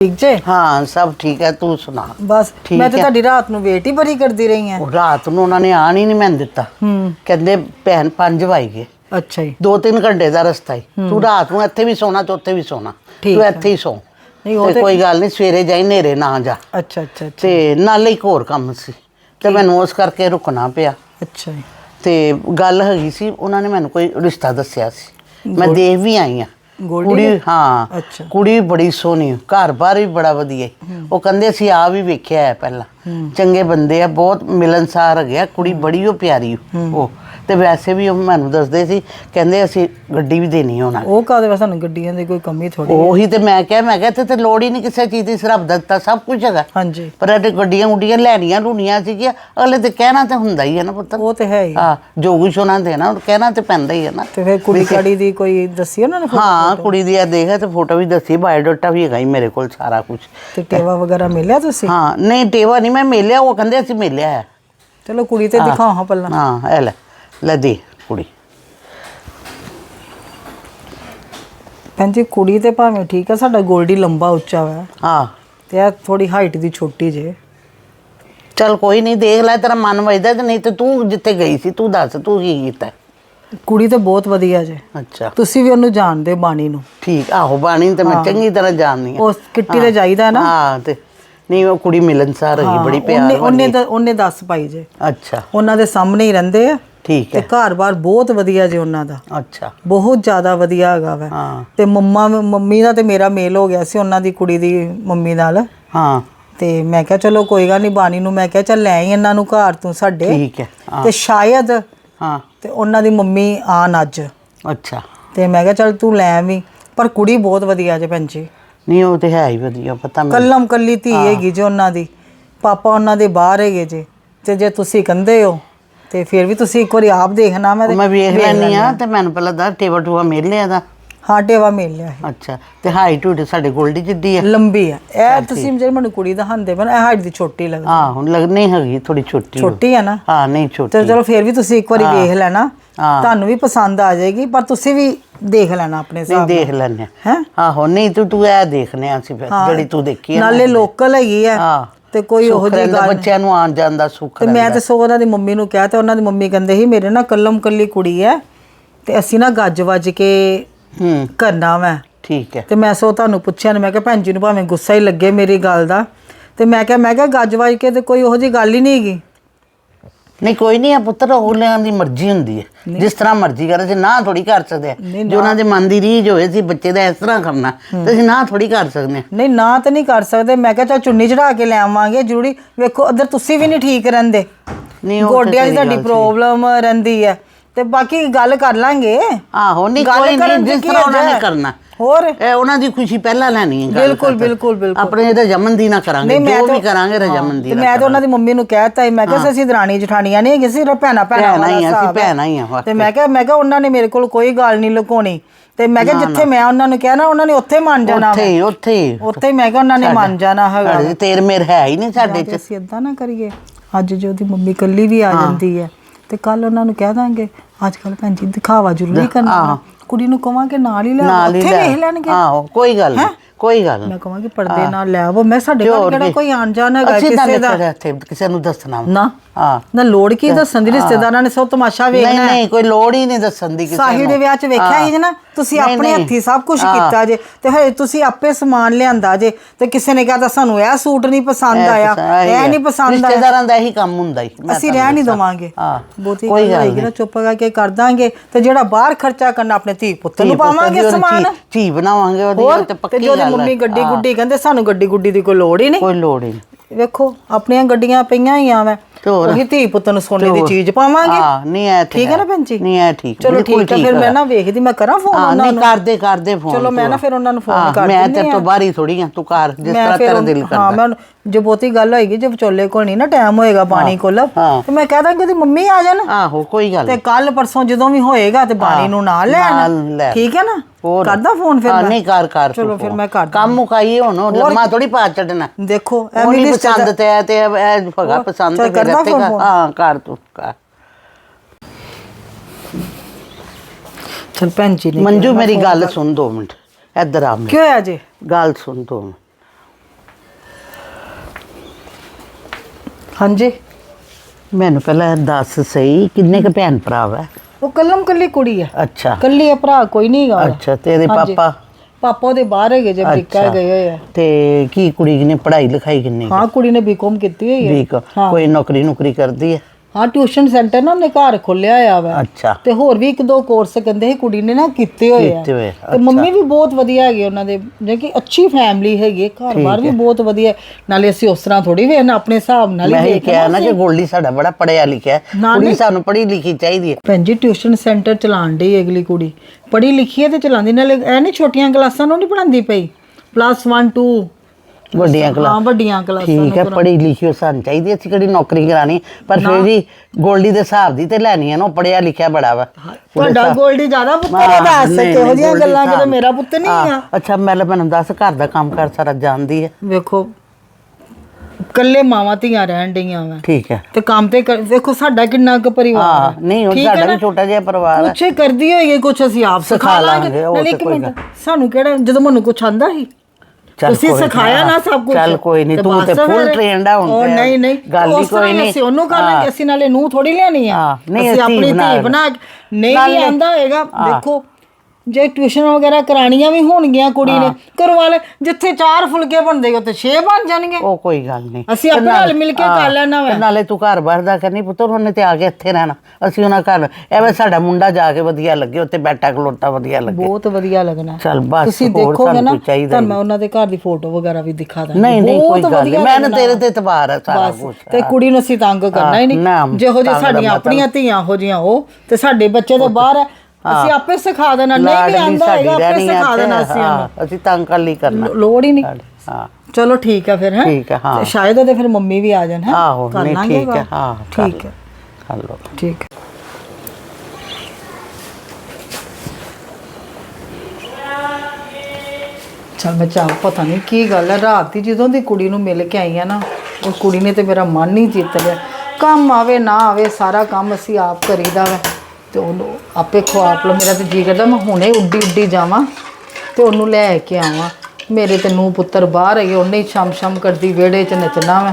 ਠੀਕ ਜੇ? ਹਾਂ ਸਭ ਠੀਕ ਹੈ ਤੂੰ ਸੁਣਾ। ਬਸ ਠੀਕ ਮੈਂ ਤੇ ਹੈ। ਤੁਹਾਡੀ ਰਾਤ ਨੂੰ ਵੇਟ ਹੀ ਬੜੀ ਕਰਦੀ ਰਹੀ ਹਾਂ। ਉਹ ਰਾਤ ਨੂੰ ਉਹਨਾਂ ਨੇ ਆਣ ਹੀ ਨਹੀਂ ਮੈਨੂੰ ਦਿੱਤਾ। ਹੂੰ। ਕਹਿੰਦੇ ਭੈਣ 5 ਵਜੇ ਗਏ। ਅੱਛਾ ਜੀ। ਦੋ ਤਿੰਨ ਘੰਟੇ ਦਾ ਰਸਤਾ ਹੀ। ਤੂੰ ਰਾਤ ਨੂੰ ਇੱਥੇ ਵੀ ਸੋਣਾ ਤੇ ਉੱਥੇ ਵੀ ਸੋਣਾ। ਠੀਕ ਤੂੰ ਹੈ। ਇੱਥੇ ਹੀ ਸੋ। ਨਹੀਂ ਉਹ ਤੇ ਤੇ ਕੋਈ ਗੱਲ ਨਹੀਂ ਸਵੇਰੇ ਜਾਈ ਨੇਰੇ ਨਾ ਜਾ। ਅੱਛਾ ਅੱਛਾ ਅੱਛਾ। ਤੇ ਨਾਲੇ ਇੱਕ ਹੋਰ ਕੰਮ ਸੀ। ਤੇ ਮੈਨੂੰ ਉਸ ਕਰਕੇ ਰੁਕਣਾ ਪਿਆ। ਅੱਛਾ ਜੀ। ਤੇ ਗੱਲ ਹੈਗੀ ਸੀ ਉਹਨਾਂ ਨੇ ਮੈਨੂੰ ਕੋਈ ਰਿਸ਼ਤਾ ਦੱਸਿਆ ਸੀ। ਮੈਂ ਦੇਖ ਵੀ ਆਈ ਆ ਕੁੜੀ? ਹਾਂ ਅੱਛਾ। ਕੁੜੀ ਬੜੀ ਸੋਹਣੀ ਘਰ ਬਾਰ ਵੀ ਬੜਾ ਵਧੀਆ। ਉਹ ਕਹਿੰਦੇ ਅਸੀਂ ਆ ਵੀ ਵੇਖਿਆ ਹੈ ਪਹਿਲਾਂ ਚੰਗੇ ਬੰਦੇ ਆ ਬਹੁਤ ਮਿਲਨਸਾਰ ਹੈਗੇ ਆ ਕੁੜੀ ਬੜੀ ਉਹ ਪਿਆਰੀ ਉਹ। ਤੇ ਵੈਸੇ ਵੀ ਉਹ ਮੈਨੂੰ ਦੱਸਦੇ ਸੀ ਕਹਿੰਦੇ ਅਸੀਂ ਗੱਡੀ ਵੀ ਦੇਣੀ ਉਹਨਾਂ ਉਹ ਕਾਦੇ ਵਾ ਸਾਨੂੰ ਗੱਡੀਆਂ ਦੀ ਕੋਈ ਕਮੀ ਥੋੜੀ ਉਹੀ ਤੇ ਮੈਂ ਕਿਹਾ ਮੈਂ ਕਿਹਾ ਇੱਥੇ ਤੇ ਲੋੜ ਹੀ ਨਹੀਂ ਕਿਸੇ ਚੀਜ਼ ਦੀ ਸਿਰਫ ਦਿੱਤਾ ਸਭ ਕੁਝ ਹੈਗਾ। ਹਾਂਜੀ। ਪਰ ਇਹ ਗੱਡੀਆਂ ਗੁੱਡੀਆਂ ਲੈਣੀਆਂ ਲੁਣੀਆਂ ਸੀਗੀਆਂ ਅਗਲੇ ਤੇ ਕਹਿਣਾ ਤੇ ਹੁੰਦਾ ਹੀ ਹੈ ਨਾ ਪੁੱਤ। ਉਹ ਤੇ ਹੈ ਹੀ। ਹਾਂ ਜੋ ਕੁਛ ਉਹਨਾਂ ਦੇ ਨਾ ਉਹ ਕਹਿਣਾ ਤੇ ਪੈਂਦਾ ਹੀ ਹੈ ਨਾ। ਤੇ ਫਿਰ ਕੁੜੀ ਕਾੜੀ ਦੀ ਕੋਈ ਦੱਸੀ ਉਹਨਾਂ ਨੇ? ਹਾਂ ਕੁੜੀ ਦੀ ਆ ਦੇਖਿਆ ਤੇ ਫੋਟੋ ਵੀ ਦੱਸੀ ਬਾਇਓਡਾਟਾ ਵੀ ਹੈਗਾ ਹੀ ਮੇਰੇ ਕੋਲ ਸਾਰਾ ਕੁਝ ਤੇ ਟੇਵਾ ਵਗੈਰਾ ਮਿਲਿਆ ਤੁਸੀਂ? ਹਾਂ ਨਹੀਂ ਟੇਵਾ ਨਹੀਂ ਮੈਂ ਮਿਲਿਆ ਉਹ ਕਹਿੰਦੇ ਅਸੀਂ ਮਿਲਿਆ ਹੈ। ਚਲੋ ਕੁੜੀ ਤੇ ਦਿਖਾਓ ਹਾਂ ਪਹਿਲਾਂ। ਹਾਂ ਇਹ ਲੈ ਲੈ ਦੇ ਕੁੜੀ। ਭੈਣ ਜੀ ਕੁੜੀ ਤੇ ਭਾਵੇਂ ਠੀਕ ਆ ਸਾਡਾ ਗੋਲਡੀ ਲੰਬਾ ਉੱਚਾ ਵਾ। ਹਾਂ। ਤੇ ਇਹ ਥੋੜੀ ਹਾਈਟ ਦੀ ਛੋਟੀ ਜੇ। ਚਲ ਕੋਈ ਨਹੀਂ ਦੇਖ ਲੈ ਤੇਰਾ ਮਨ ਵਜਦਾ ਤੇ ਨਹੀਂ ਤੇ ਤੂੰ ਜਿੱਥੇ ਗਈ ਸੀ ਤੂੰ ਦੱਸ ਤੂੰ ਕੀ ਕੀਤਾ? ਕੁੜੀ ਤੇ ਬਹੁਤ ਵਧੀਆ ਜੇ। ਅੱਛਾ। ਤੁਸੀਂ ਵੀ ਉਹਨੂੰ ਜਾਣਦੇ ਹੋ ਬਾਣੀ ਨੂੰ। ਠੀਕ ਆਹੋ ਬਾਣੀ ਤੇ ਮੈਂ ਚੰਗੀ ਤਰ੍ਹਾਂ ਜਾਣਦੀ ਹਾਂ। ਉਸ ਕਿੱਟੀ ਤੇ ਜਾਈਦਾ ਨਾ। ਹਾਂ ਤੇ ਨਹੀਂ ਉਹ ਕੁੜੀ ਮਿਲਨਸਾਰ ਹੈਗੀ ਬੜੀ ਉਹਨੇ ਪਿਆਰ ਉਹਨੇ ਤਾਂ- ਉਹਨੇ ਦੱਸ ਪਾਈ ਜੇ। ਅੱਛਾ। ਉਹਨਾਂ ਦੇ ਸਾਹਮਣੇ ਹੀ ਰਹਿੰਦੇ ਆ। ਠੀਕ ਤੇ ਹੈ। ਘਰ-ਬਾਰ ਬਹੁਤ ਵਧੀਆ ਜੇ ਉਹਨਾਂ ਦਾ। ਅੱਛਾ। ਬਹੁਤ ਜ਼ਿਆਦਾ ਵਧੀਆ ਹੈਗਾ ਵਾ। ਹਾਂ। ਤੇ ਮੰਮਾ ਮੰਮੀ ਦਾ ਤੇ ਮੇਰਾ ਮੇਲ ਹੋ ਗਿਆ ਸੀ ਉਹਨਾਂ ਦੀ ਕੁੜੀ ਦੀ ਮੰਮੀ ਨਾਲ। ਹਾਂ। ਤੇ ਮੈਂ ਕਿਹਾ ਚਲੋ ਕੋਈ ਗੱਲ ਨਹੀਂ ਬਾਣੀ ਨੂੰ ਮੈਂ ਕਿਹਾ ਚੱਲ ਲੈ ਆਈ ਇਹਨਾਂ ਨੂੰ ਘਰ ਤੋਂ ਸਾਡੇ। ਠੀਕ ਹੈ ਹਾਂ। ਤੇ ਸ਼ਾਇਦ ਹਾਂ। ਤੇ ਉਹਨਾਂ ਦੀ ਮੰਮੀ ਆਣ ਅੱਜ। ਅੱਛਾ। ਤੇ ਮੈਂ ਕਿਹਾ ਚੱਲ ਤੂੰ ਲੈ ਆਵੀਂ। ਪਰ ਕੁੜੀ ਬਹੁਤ ਵਧੀਆ ਜੇ ਭੈਣ ਜੀ। ਨਹੀਂ ਉਹ ਤੇ ਹੈ ਹੀ ਵਧੀਆ ਪਤਾ ਮੈਨੂੰ। ਕੱਲਮ ਕੱਲੀ ਧੀ ਹੈਗੀ ਜੇ ਉਹਨਾਂ ਦੀ। ਪਾਪਾ ਉਹਨਾਂ ਦੇ ਬਾਹਰ ਹੈਗੇ ਜੇ ਤੇ ਜੇ ਤੁਸੀਂ ਕੰਦੇ ਹੋ ਤੇ ਫਿਰ ਵੀ ਤੁਸੀਂ ਇੱਕ ਵਾਰੀ ਆਪ ਦੇਖਣਾ ਮੈਂ ਤੇ ਮੈਂ ਵੇਖ ਲੈਣੀ ਆ ਤੇ ਮੈਨੂੰ ਪਹਿਲਾਂ ਦੱਸ ਟੇਬਲ ਟੂਆ ਮਿਲ ਲਿਆ ਦਾ ਹਾਂ ਟੇਵਾ ਮਿਲ ਲਿਆ ਹੈ ਅੱਛਾ ਤੇ ਹਾਈਟ ਹੂਟ ਸਾਡੇ ਗੋਲਡੀ ਜਿੱਡੀ ਹੈ ਲੰਬੀ ਹੈ ਇਹ ਤੁਸੀਂ ਜਿਹੜੇ ਮੈਨੂੰ ਕੁੜੀ ਦਾ ਹੰਦੇ ਬਨ ਇਹ ਹਾਈਟ ਦੀ ਛੋਟੀ ਲੱਗਦੀ। ਹਾਂ ਹੁਣ ਲੱਗ ਨਹੀਂ ਹੈਗੀ ਥੋੜੀ ਛੋਟੀ ਹੋ। ਛੋਟੀ ਹੈ ਨਾ? ਹਾਂ ਨਹੀਂ ਛੋਟੀ। ਤੇ ਚਲੋ ਫਿਰ ਵੀ ਤੁਸੀਂ ਇੱਕ ਵਾਰੀ ਵੇਖ ਲੈਣਾ। ਹਾਂ। ਤੁਹਾਨੂੰ ਵੀ ਪਸੰਦ ਆ ਜਾਏਗੀ ਪਰ ਤੁਸੀਂ ਵੀ ਦੇਖ ਲੈਣਾ ਆਪਣੇ ਨਹੀਂ ਹਿਸਾਬ ਦੇਖ ਲੈਣੇ ਹੈ? ਆਹੋ ਨਹੀਂ ਤੂੰ ਤੂੰ ਇਹ ਦੇਖਨੇ ਆ ਅਸੀਂ ਫਿਰ ਜਿਹੜੀ ਤੂੰ ਦੇਖੀ ਹੈ ਨਾ। ਨਾਲੇ ਲੋਕਲ ਹੈਗੀ ਹੈ ਹਾਂ। ਤੇ ਕੋਈ ਸੁੱਖ ਉਹੋ ਜਿਹੀ ਰਹਿੰਦਾ, ਗੱਲ ਬੱਚਿਆਂ ਨੂੰ ਆਣ ਜਾਣ ਦਾ ਸੁੱਖ ਤੇ ਮੈਂ ਤੇ ਸੋ ਉਹਨਾਂ ਦੀ ਮੰਮੀ ਨੂੰ ਕਿਹਾ ਤੇ ਉਹਨਾਂ ਦੀ ਮੰਮੀ ਕਹਿੰਦੇ ਸੀ ਮੇਰੇ ਨਾਲ ਕੱਲਮ ਕੱਲੀ ਕੁੜੀ ਹੈ ਤੇ ਅਸੀਂ ਨਾ ਗੱਜ ਵੱਜ ਕੇ ਹੂੰ। ਕਰਨਾ ਮੈਂ। ਠੀਕ ਹੈ। ਤੇ ਮੈਂ ਸੋ ਤੁਹਾਨੂੰ ਪੁੱਛਿਆ ਨੇ ਮੈਂ ਕਿਹਾ ਭੈਣ ਜੀ ਨੂੰ ਭਾਵੇਂ ਗੁੱਸਾ ਹੀ ਲੱਗੇ ਮੇਰੀ ਗੱਲ ਦਾ। ਤੇ ਮੈਂ ਕਿਹਾ ਮੈਂ ਕਿਹਾ ਗੱਜ ਵੱਜ ਕੇ ਤੇ ਕੋਈ ਉਹੋ ਜਿਹੀ ਗੱਲ ਹੀ ਨਹੀਂ ਹੈਗੀ। ਨਹੀਂ ਕੋਈ ਨਹੀਂ ਆ ਪੁੱਤਰ ਉਹਨਾਂ ਦੀ ਮਰਜ਼ੀ ਹੁੰਦੀ ਹੈ। ਜਿਸ ਤਰ੍ਹਾਂ ਮਰਜ਼ੀ ਕਰੇ ਜੇ ਨਾ ਥੋੜੀ ਕਰ ਸਕਦੇ ਆ ਜੇ ਉਹਨਾਂ ਦੇ ਮਨ ਦੀ ਰੀਝ ਹੋਏ ਸੀ ਬੱਚੇ ਦਾ ਇਸ ਤਰ੍ਹਾਂ ਕਰਨਾ ਤੇ ਅਸੀਂ ਨਾ ਥੋੜੀ ਕਰ ਸਕਦੇ ਆ ਨਹੀਂ ਨਾ ਤਾਂ ਨਹੀਂ ਕਰ ਸਕਦੇ। ਮੈਂ ਕਿਹਾ ਚਾ ਚੁੰਨੀ ਚੜਾ ਕੇ ਲੈ ਆਵਾਂਗੇ ਜ਼ਰੂਰੀ। ਵੇਖੋ ਅਦਰ ਤੁਸੀਂ ਵੀ ਨਹੀਂ ਠੀਕ ਰਹਿੰਦੇ। ਨਹੀਂ ਉਹ ਤੇ ਗੋਡਿਆਂ ਦੀ ਤੇਰੀ ਤੁਹਾਡੀ ਪ੍ਰੋਬਲਮ ਰਹਿੰਦੀ ਹੈ। ਤੇ ਬਾਕੀ ਗੱਲ ਕਰ ਲਾਂਗੇ। ਆਹੋ ਨਹੀਂ ਗੱਲ ਕੋਈ ਨਹੀਂ ਕਰਨ ਜਿਸ ਕੀ ਤਰ੍ਹਾਂ ਉਹਨਾਂ ਨੇ ਹੈ? ਕਰਨਾ। ਹੋਰ? ਇਹ ਉਹਨਾਂ ਦੀ ਖੁਸ਼ੀ ਪਹਿਲਾਂ ਲੈਣੀ ਹੈ ਗੱਲ ਬਿਲਕੁਲ। ਬਿਲਕੁਲ ਬਿਲਕੁਲ। ਆਪਣੇ ਇਹਦਾ ਜਮਨ ਦੀ ਨਾ ਕਰਾਂਗੇ ਜੋ ਵੀ ਕਰਾਂਗੇ ਰਜਮਨ ਦੀ ਤੇ ਮੈਂ ਤਾਂ ਉਹਨਾਂ ਦੀ ਮੰਮੀ ਨੂੰ ਕਹਿਤਾ ਮੈਂ ਕਿਹਾ ਅਸੀਂ ਦਰਾਣੀ ਜਠਾਣੀਆਂ ਨਹੀਂ ਹੈਗੇ ਸੀ ਭੈਣਾ ਭੈਣਾ ਭੈਣਾਂ ਹੀ ਅਸੀਂ ਭੈਣਾਂ ਹੀ ਵਾਕਈ। ਤੇ ਮੈਂ ਕਿਹਾ ਮੈਂ ਕਿਹਾ ਉਹਨਾਂ ਨੇ ਮੇਰੇ ਕੋਲ ਕੋਈ ਗੱਲ ਨਹੀਂ ਲੁਕਾਉਣੀ। ਤੇ ਮੈਂ ਕਿਹਾ ਜਿੱਥੇ ਮੈਂ ਉਹਨਾਂ ਨੂੰ ਕਿਹਾ ਨਾ ਉਹਨਾਂ ਨੇ ਉੱਥੇ ਮੰਨ ਜਾਣਾ ਉੱਥੇ ਹੀ ਉੱਥੇ ਹੀ। ਉੱਥੇ ਹੀ ਮੈਂ ਕਿਹਾ ਉਹਨਾਂ ਨੇ ਮੰਨ ਜਾਣਾ ਹੈਗਾ ਸਾਡੇ ਤੇਰ ਮੇਰ ਹੈ ਹੀ ਨਹੀਂ ਸਾਡੇ ਚ। ਅਸੀਂ ਏਦਾਂ ਨਾ ਕਰੀਏ। ਅੱਜ ਜੇ ਉਹਦੀ ਮੰਮੀ ਕੱਲੀ ਵੀ ਆ ਜਾਂਦੀ ਹੈ। ਤੇ ਕੱਲ ਉਹਨਾਂ ਨੂੰ ਕਹਿ ਦਾਂਗੇ ਅੱਜ ਕੱਲ ਭੈਣ ਜੀ ਦਿਖਾਵਾ ਜ਼ਰੂਰੀ ਕਰਨਾ। ਕੁੜੀ ਨੂੰ ਕਵਾਂਗੇ ਨਾਲ ਹੀ ਲੈ ਨਾਲ ਹੀ ਉੱਥੇ ਲੈ ਵੇਖ ਲੈਣਗੇ। ਆਹੋ ਕੋਈ ਗੱਲ ਨਹੀਂ। ਕੋਈ ਗੱਲ ਨਹੀਂ ਮੈਂ ਕਹਾਂਗੀ ਪਰਦੇ ਨਾਲ ਲੈ ਆਵੋ। ਮੈਂ ਸਾਡੇ ਘਰ ਕਿਹੜਾ। ਕੋਈ ਆਣ ਜਾਣ ਹੈਗਾ ਕਿਸੇ ਦਾ? ਨਹੀਂ ਕਿਸੇ ਨੂੰ ਦੱਸਣਾ। ਨਾ। ਹਾਂ। ਨਾ ਲੋੜ ਕੀ ਦੱਸਣ ਦੀ? ਰਿਸ਼ਤੇਦਾਰਾਂ ਨੇ ਸਭ ਤਮਾਸ਼ਾ ਨਹੀਂ ਵੇਖਣਾ ਹੈ। ਨਹੀਂ ਕੋਈ ਲੋੜ ਹੀ ਨਹੀਂ ਦੱਸਣ ਦੀ ਕਿਸੇ ਸਾਹਿਲ ਦੇ ਵਿਆਹ ਚ ਵੇਖਿਆ ਹੀ। ਨਾ? ਤੁਸੀਂ ਨਹੀਂ, ਆਪਣੇ ਨਹੀਂ। ਹੱਥੀ ਸਭ ਕੁਝ। ਕੀਤਾ ਜੇ। ਤੇ ਹਏ ਤੁਸੀਂ ਆਪੇ ਸਮਾਨ ਲਿਆਂਦਾ ਜੇ। ਤੇ ਕਿਸੇ ਨੇ ਕਹਤਾ ਸਾਨੂੰ ਇਹ ਸੂਟ ਨਹੀਂ ਪਸੰਦ ਆਇਆ। ਇਹ ਨਹੀਂ ਪਸੰਦ ਆਇਆ। ਰਿਸ਼ਤੇਦਾਰਾਂ ਦਾ ਇਹੀ ਕੰਮ ਹੁੰਦਾ ਹੀ। ਅਸੀਂ ਰਹਿ ਨਹੀਂ। ਦਵਾਂਗੇ। ਹਾਂ। ਬਹੁਤੀ ਕੋਈ ਗੱਲ ਗੱਲ ਹੋਏਗੀ ਨਾ ਚੁੱਪ ਕਰਕੇ ਕਰ ਦਾਂਗੇ। ਤੇ ਜਿਹੜਾ ਬਾਹਰ ਖਰਚਾ ਕਰਨਾ ਆਪਣੇ ਧੀ ਪੁੱਤ ਨੂੰ ਪਾਵਾਂਗੇ ਸਮਾਨ? ਧੀ ਬਣਾਵਾਂਗੇ ਉਹਦੀ ਤੇ ਪੱਕੀ ਗੱਲ ਮੰਮੀ ਹੈ। ਗੱਡੀ ਗੁੱਡੀ ਕਹਿੰਦੇ ਸਾਨੂੰ ਗੱਡੀ ਗੁੱਡੀ ਦੀ ਕੋਈ ਲੋੜ ਹੀ ਨਹੀਂ। ਕੋਈ ਲੋੜ ਹੀ ਨਹੀਂ। ਵੇਖੋ ਆਪਣੀਆਂ ਗੱਡੀਆਂ ਪਈਆਂ ਹੀ ਆ ਮੈਂ। ਤੇ ਹੋਰ? ਉਹੀ ਧੀ ਪੁੱਤ ਨੂੰ ਸੋਨੇ ਦੀ? ਚੀਜ਼ ਪਾਵਾਂਗੇ। ਹਾਂ ਨਹੀਂ ਐ ਠੀਕ ਹੈ ਨਾ ਭੈਣ ਜੀ? ਨਹੀਂ ਐ ਠੀਕ ਚਲੋ ਠੀਕ ਹੈ ਫਿਰ ਮੈਂ ਨਾ ਵੇਖਦੀ ਮੈਂ ਕਰਾਂ ਫੋਨ ਹਾਂ ਉਹਨਾਂ ਨਹੀਂ ਨੂੰ? ਕਰਦੇ ਕਰਦੇ ਫੋਨ ਚਲੋ ਮੈਂ ਨਾ ਫਿਰ ਉਹਨਾਂ ਨੂੰ ਫੋਨ ਹਾਂ, ਕਰ ਮੈਂ ਤੇਰੇ ਤੋਂ ਹਾਂ। ਬਾਹਰ ਹੀ ਥੋੜੀ ਆ ਤੂੰ ਕਰ ਜਿਸ ਮੈਂ ਤਰ੍ਹਾਂ ਤੇਰਾ ਦਿਲ ਹਾਂ ਕਰਦਾ। ਮੈਂ ਉਹਨੂੰ- ਜੇ ਬਹੁਤੀ ਗੱਲ ਹੋਏਗੀ ਜੇ ਵਿਚੋਲੇ ਕੋਲ ਨਹੀਂ ਨਾ ਟਾਈਮ ਹੋਏਗਾ ਬਾਣੀ ਕੋਲ ਹਾਂ। ਤੇ ਮੈਂ ਕਹਿ ਦਾਂਗੀ ਉਹਦੀ ਮੰਮੀ ਆ ਜਾਣ। ਆਹੋ ਕੋਈ ਗੱਲ ਤੇ ਨਹੀਂ। ਕੱਲ ਪਰਸੋਂ ਜਦੋਂ ਵੀ ਹੋਏਗਾ ਤੇ ਬਾਣੀ ਨੂੰ ਨਾਲ ਲੈ। ਠੀਕ ਹੈ ਨਾ? ਹੋਰ। ਕਰਦਾ ਫੋਨ ਫਿਰ ਹਾਂ ਮੈਂ? ਨਹੀਂ ਕਰ ਕਰ ਚਲੋ ਫਿਰ। ਮੈਂ ਕਰਦਾ। ਕੰਮ ਮੁਕਾਈਏ ਹੁਣ ਉਹ ਲੰਮਾ ਥੋੜੀ ਪਾ ਛੱਡਣਾ। ਦੇਖੋ ਉਹ ਐਵੇਂ ਨਹੀਂ ਪਸੰਦ ਤੇ ਹੈ ਤੇ ਇਹ ਫਗਾ ਹੋਰ, ਪਸੰਦ ਚੱਲ ਤੇ ਕਰਦਾ ਕਰ। phone। ਹਾਂ ਕਰ ਤੂੰ ਕਰ। ਚਲ ਭੈਣ ਜੀ ਨੇ ਮੰਜੂ ਮੇਰੀ ਗੱਲ ਸੁਣ ਦੋ ਮਿੰਟ। ਇੱਧਰ ਆ ਮੇਰੀ ਕੀ ਹੋਇਆ ਜੀ? ਗੱਲ ਸੁਣ ਦੋ। ਮਿੰਟ ਹਾਂਜੀ। ਮੈਨੂੰ ਪਹਿਲਾਂ ਦੱਸ ਸਹੀ ਕਿੰਨੇ ਕੁ ਭੈਣ ਭਰਾ ਵਾ? ਉਹ ਕੱਲਮ ਕੱਲੀ ਕੁੜੀ ਹੈ ਅੱਛਾ। ਕੱਲੀ ਆ ਭਰਾ ਕੋਈ ਨਹੀਂ ਹੈਗਾ ਉਹਦਾ। ਅੱਛਾ ਤੇਰੇ ਹਾਂਜੀ। ਪਾਪਾ? ਪਾਪਾ ਉਹਦੇ ਬਾਹਰ ਹੈਗੇ ਜੇ ਅਮਰੀਕਾ। ਗਏ ਹੋਏ ਆ। ਤੇ ਕੀ ਕੁੜੀ ਨੇ ਪੜ੍ਹਾਈ ਲਿਖਾਈ ਕਿੰਨੀ ਹਾਂ ਕੁੜੀ ਨੇ ਬੀਕਾਮ ਕੀਤੀ ਹੋਈ ਹੈ ਹਾਂ। ਕੋਈ ਨੌਕਰੀ ਨੌਕਰੀ ਕਰਦੀ ਹੈ ਹਾਂ ਟਿਊਸ਼ਨ ਸੈਂਟਰ ਨਾ ਉਹਨੇ ਘਰ ਖੋਲਿਆ ਆ ਵਾ। ਅੱਛਾ। ਤੇ ਹੋਰ ਵੀ ਇੱਕ ਦੋ ਕੋਰਸ ਕਹਿੰਦੇ ਸੀ ਕੁੜੀ ਨੇ ਨਾ ਕੀਤੇ ਹੋਏ ਆ। ਕੀਤੇ ਹੋਏ, ਤੇ ਮੰਮੀ ਵੀ ਬਹੁਤ ਵਧੀਆ ਹੈਗੇ ਉਹਨਾਂ ਦੇ ਜੇ ਕਿ ਅੱਛੀ ਫੈਮਿਲੀ ਹੈਗੀ ਹੈ, ਘਰ-ਬਾਰ ਵੀ ਬਹੁਤ ਵਧੀਆ। ਹੈ। ਨਾਲੇ ਅਸੀਂ ਉਸ ਤਰ੍ਹਾਂ ਥੋੜੀ ਵੇਖਣਾ ਆਪਣੇ ਹਿਸਾਬ ਨਾਲ ਮੈਂ ਹੀ ਇਹ ਵੇਖਣਾ ਕਿਹਾ ਨਾ ਕਿ ਗੋਲਡੀ ਸਾਡਾ ਬੜਾ ਪੜਿਆ ਲਿਖਿਆ ਹੈ। ਨਾ, ਕੁੜੀ। ਸਾਨੂੰ ਪੜ੍ਹੀ ਲਿਖੀ ਚਾਹੀਦੀ ਹੈ। ਭੈਣ ਜੀ ਟਿਊਸ਼ਨ ਸੈਂਟਰ ਚਲਾਉਣ ਡਈ ਅਗਲੀ ਕੁੜੀ। ਪੜ੍ਹੀ ਲਿਖੀ ਹੈ ਤੇ ਚਲਾਉਂਦੀ ਨਾਲੇ ਇਹ ਨਹੀਂ ਛੋਟੀਆਂ ਕਲਾਸਾਂ ਨੂੰ ਨਹੀਂ ਪੜਾਉਂਦੀ ਪਈ। ਪਲੱਸ 1 2 ਵੱਡੀਆਂ ਕਲਾ ਹਾਂ ਵੱਡੀਆਂ ਕਲਾਸਾਂ ਠੀਕ ਹੈ ਪੜ੍ਹੀ ਲਿਖੀ ਉਹ ਸਾਨੂੰ ਚਾਹੀਦੀ ਹੈ, ਅਸੀਂ ਕਿਹੜੀ ਨੌਕਰੀ ਕਰਾਣੀ ਪਰ ਫਿਰ ਵੀ ਗੋਲਡੀ ਦੇ ਹਿਸਾਬ ਦੀ ਤੇ ਲੈਣੀ ਹੈ ਨਾ ਪੜਿਆ ਲਿਖਿਆ ਬੜਾ ਵਾ। ਤੁਹਾਡਾ ਗੋਲਡੀ ਜ਼ਿਆਦਾ ਪੁੱਤਰ ਹੈ ਹਾਂ, ਦੱਸ ਨਹੀਂ, ਕਿਹੋ ਨਹੀਂ, ਗੋਲਡੀ ਗੱਲਾਂ ਕਿਤੇ। ਮੇਰਾ ਪੁੱਤ ਨਹੀਂ ਹਾਂ, ਆ। ਅੱਛਾ ਮੈਂ ਮੈਨੂੰ ਦੱਸ ਘਰ ਦਾ ਕੰਮ ਕਰ ਸਾਰਾ ਜਾਣਦੀ ਹੈ ਵੇਖੋ ਕੱਲੇ ਮਾਵਾਂ ਧੀਆਂ ਰਹਿਣ ਡਈਆਂ ਵਾ। ਠੀਕ ਹੈ। ਤੇ ਕੰਮ ਤੇ ਵੇਖੋ ਸਾਡਾ ਕਿੰਨਾ ਕੁ ਪਰਿਵਾਰ ਹਾਂ ਹੈ ਨਹੀਂ ਉਹ ਹੈ ਸਾਡਾ? ਵੀ ਛੋਟਾ ਜਿਹਾ ਪਰਿਵਾਰ ਹੈ ਕੁਛ ਕਰਦੀ ਹੋਈਏ ਕੁਛ ਅਸੀਂ ਆਪ ਸਿਖਾ ਲਾਂਗੇ। ਤੇ ਇੱਕ ਮਿੰਟ ਸਾਨੂੰ ਕਿਹੜਾ ਜਦੋਂ ਮੈਨੂੰ ਕੁਛ ਆਂਦਾ ਸੀ ਚੱਲ ਤੁਸੀਂ ਕੋਈ ਸਿਖਾਇਆ ਨਾ ਸਭ ਕੁਝ ਚੱਲ ਕੋਈ ਨਹੀਂ ਤੂੰ ਤੇ ਫੁੱਲ ਟ੍ਰੇਨਡ ਆ ਹੁਣ ਉਹ ਤੇ। ਨਹੀਂ ਨਹੀਂ ਗੱਲ ਹੀ ਕੋਈ ਨਹੀਂ ਅਸੀਂ ਉਹਨੂੰ ਕਰ ਲਾਂਗੇ ਅਸੀਂ ਨਾਲੇ ਨੂੰ ਥੋੜੀ ਲੈਣੀ ਆ। ਅਸੀਂ ਆਪਣੀ ਧੀ। ਬਣਾ ਨਹੀਂ ਆਂਦਾ ਹੋਏਗਾ ਦੇਖੋ। ਜੇ ਟਿਊਸ਼ਨ ਵਗੈਰਾ ਕਰਾਣੀਆਂ ਵੀ ਹੋਣਗੀਆਂ ਕੁੜੀ ਨੇ ਕਰਵਾ ਲੈ ਜਿੱਥੇ ਚਾਰ ਫੁਲਕੇ ਬਣਦੇ ਉੱਥੇ 6 ਬਣ ਜਾਣਗੇ। ਉਹ ਕੋਈ ਗੱਲ ਨਹੀਂ। ਅਸੀਂ ਆਪਣੇ ਨਾਲ ਮਿਲ ਕੇ ਕਰ ਲੈਣਾ ਵਾ। ਤੇ ਨਾਲੇ ਤੂੰ ਘਰ ਬਾਹਰ ਦਾ ਕਰਨੀ ਪੁੱਤਰ ਉਹਨੇ ਤੇ ਆ ਕੇ ਇੱਥੇ ਰਹਿਣਾ। ਅਸੀਂ ਉਹਨਾਂ ਘਰ ਐਵੇਂ ਸਾਡਾ ਮੁੰਡਾ ਜਾ ਕੇ ਵਧੀਆ ਲੱਗੇ ਉੱਥੇ ਬੈਠਾ ਖਲੋਤਾ ਵਧੀਆ ਲੱਗੇ। ਬਹੁਤ ਵਧੀਆ ਲੱਗਣਾ। ਚੱਲ ਬਸ ਤੁਸੀਂ ਦੇਖੋਗੇ ਨਾ ਤੁਹਾਨੂੰ ਮੈਂ ਉਹਨਾਂ ਦੇ ਘਰ ਦੀ ਫੋਟੋ ਵਗੈਰਾ ਵੀ ਦਿਖਾ ਦਾਂਗੀ। ਨਹੀਂ ਨਹੀਂ ਕੋਈ ਗੱਲ ਨਹੀਂ। ਮੈਂ। ਤੇਰੇ ਤੇ ਇਤਬਾਰ ਹੈ ਸਾਰਾ ਕੁਝ ਤੇ ਕੁੜੀ ਨੂੰ ਅਸੀਂ ਤੰਗ ਕਰਨਾ ਹੀ ਨਹੀਂ। ਜਿਹੋ ਦਾ ਸਾਡੀਆਂ ਆਪਣੀਆਂ ਧੀਆਂ ਹੋ ਜੀਆਂ ਉਹ ਤੇ ਸਾਡੇ ਬੱਚੇ ਦੇ ਬਾਹਰ ਹੈ ਅਸੀਂ ਆਪੇ ਸਿਖਾ ਦੇਣਾ ਨਹੀਂ ਵੀ ਆਂਦਾ ਹੈਗਾ ਆਪੇ ਸਿਖਾ ਦੇਣਾ ਅਸੀਂ ਉਹਨੂੰ ਅਸੀਂ ਤੰਗ ਕਰ ਲਈ ਕਰਨਾ। ਲੋੜ ਹੀ ਨਹੀਂ। ਹਾਂ। ਚਲੋ ਠੀਕ ਹੈ ਫਿਰ ਹੈ? ਠੀਕ ਹੈ, ਹਾਂ। ਸ਼ਾਇਦ ਉਹਦੇ ਫਿਰ ਮੰਮੀ ਵੀ ਆ ਜਾਣ ਹੈ? ਆਹੋ ਨਹੀਂ ਠੀਕ ਹੈ ਗੱਲ। ਹਾਂ ਠੀਕ ਹੈ ਲਓ। ਠੀਕ ਚਲ ਬੱਚਾ ਪਤਾ ਨਹੀਂ ਕੀ ਗੱਲ ਹੈ ਰਾਤ ਦੀ ਜਦੋਂ ਦੀ ਕੁੜੀ ਨੂੰ ਮਿਲ ਕੇ ਆਈ ਆ ਨਾ ਉਹ ਕੁੜੀ ਨੇ ਤੇ ਮੇਰਾ ਮਨ ਹੀ ਜਿੱਤ ਲਿਆ। ਕੰਮ ਆਵੇ ਨਾ ਆਵੇ ਸਾਰਾ ਕੰਮ ਅਸੀਂ ਆਪ ਕਰੀਦਾ ਵਾ। ਤੇ ਉਹਨੂੰ ਆਪੇ ਖਵਾਪ ਲਓ ਮੇਰਾ ਤੇ ਜੀ ਕਰਦਾ, ਮੈਂ ਹੁਣੇ ਉੱਡੀ ਉੱਡੀ ਜਾਵਾਂ ਤੇ ਉਹਨੂੰ ਲੈ ਕੇ ਆਵਾਂ। ਮੇਰੇ ਤੇ ਨੂੰ ਪੁੱਤਰ ਬਾਹਰ ਹੈਗੇ, ਉਹਨੇ ਹੀ ਸ਼ਮ ਸ਼ਮ ਕਰਦੀ, ਵਿਹੜੇ 'ਚ ਨੱਚਣਾ ਮੈਂ।